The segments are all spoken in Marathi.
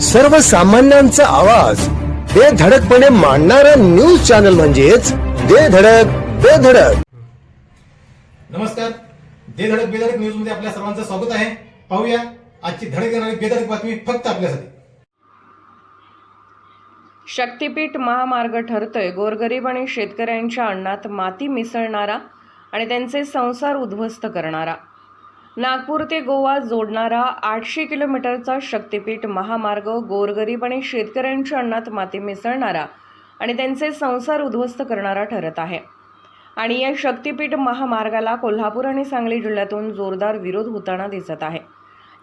सर्वसामान्यांचा आवाज. बेधडकपणे मांडणारा न्यूज चॅनल म्हणजेच बेधडक बेधडक नमस्कार. दे धडक बेधडक न्यूजमध्ये आपल्या सर्वांचं स्वागत आहे. पाहूया आजची धडक येणारी बेधडक बातमी फक्त आपल्यासाठी. शक्तीपीठ महामार्ग ठरतोय. गोरगरीब आणि शेतकऱ्यांच्या अन्नात माती मिसळणारा आणि त्यांचे संसार उद्ध्वस्त करणारा. नागपूर ते गोवा जोडणारा आठशे किलोमीटरचा शक्तीपीठ महामार्ग गोरगरीब आणि शेतकऱ्यांच्या अन्नात माती मिसळणारा आणि त्यांचे संसार उद्ध्वस्त करणारा ठरत आहे. आणि या शक्तीपीठ महामार्गाला कोल्हापूर आणि सांगली जिल्ह्यातून जोरदार विरोध होताना दिसत आहे.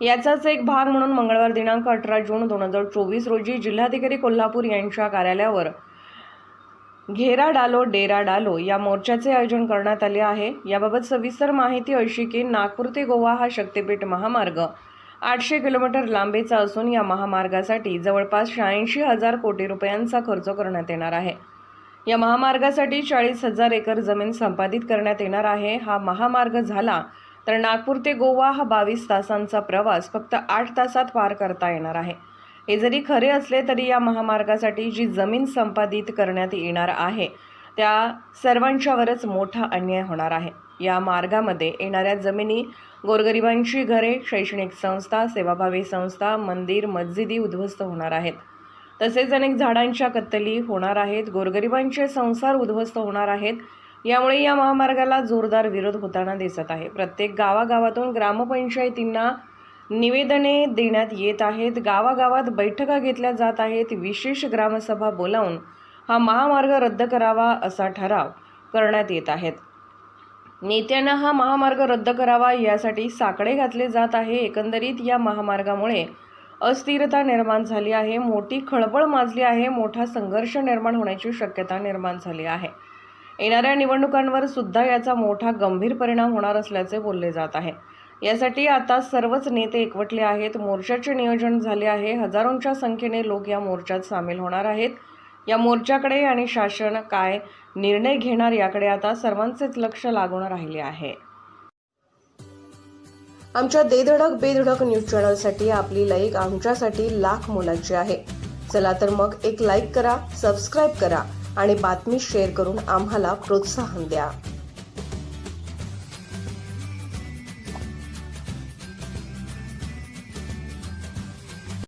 याचाच एक भाग म्हणून मंगळवार दिनांक अठरा जून दोन हजार चोवीस रोजी जिल्हाधिकारी कोल्हापूर यांच्या कार्यालयावर घेरा डालो डेरा डालो या मोर्चाचे आयोजन करण्यात आले आहे. याबाबत सविस्तर माहिती अशी की नागपूर ते गोवा हा शक्तीपीठ महामार्ग आठशे किलोमीटर लांबीचा असून या महामार्गासाठी जवळपास शहाऐंशी हजार कोटी रुपयांचा खर्च करण्यात येणार आहे. या महामार्गासाठी चाळीस हजार एकर जमीन संपादित करण्यात येणार आहे. हा महामार्ग झाला तर नागपूर ते गोवा हा बावीस तासांचा प्रवास फक्त आठ तासात पार करता येणार आहे. हे जरी खरे असले तरी या महामार्गासाठी जी जमीन संपादित करण्यात येणार आहे त्या सर्वांच्यावरच मोठा अन्याय होणार आहे. या मार्गामध्ये येणाऱ्या जमिनी गोरगरिबांची घरे शैक्षणिक संस्था सेवाभावी संस्था मंदिर मस्जिदी उद्ध्वस्त होणार आहेत. तसेच अनेक झाडांच्या कत्तली होणार आहेत गोरगरिबांचे संसार उद्ध्वस्त होणार आहेत. यामुळे या महामार्गाला जोरदार विरोध होताना दिसत आहे. प्रत्येक गावागावातून ग्रामपंचायतींना निवेदने देण्यात येत आहेत. गावागावात बैठका घेतल्या जात आहेत. विशेष ग्रामसभा बोलावून हा महामार्ग रद्द करावा असा ठराव करण्यात येत आहेत. नेत्यांना हा महामार्ग रद्द करावा यासाठी साकडे घातले जात आहे. एकंदरीत या महामार्गामुळे अस्थिरता निर्माण झाली आहे. मोठी खळबळ माजली आहे. मोठा संघर्ष निर्माण होण्याची शक्यता निर्माण झाली आहे. येणाऱ्या निवडणुकांवर सुद्धा याचा मोठा गंभीर परिणाम होणार असल्याचे बोलले जात आहे. यासाठी आता सर्वच नेते एकवटले आहेत. मोर्चाचे नियोजन झाले आहे. हजारोंच्या संख्येने लोक या मोर्चात सामील होणार आहेत. या मोर्चाकडे आणि शासन काय निर्णय घेणार याकडे आता सर्वांचेच लक्ष लागून राहिले आहे. आमच्या देधडक बेधडक न्यूज चॅनलसाठी आपली लाईक आमच्यासाठी लाख मोलाची आहे. चला तर मग एक लाईक करा सबस्क्राईब करा आणि बातमी शेअर करून आम्हाला प्रोत्साहन द्या.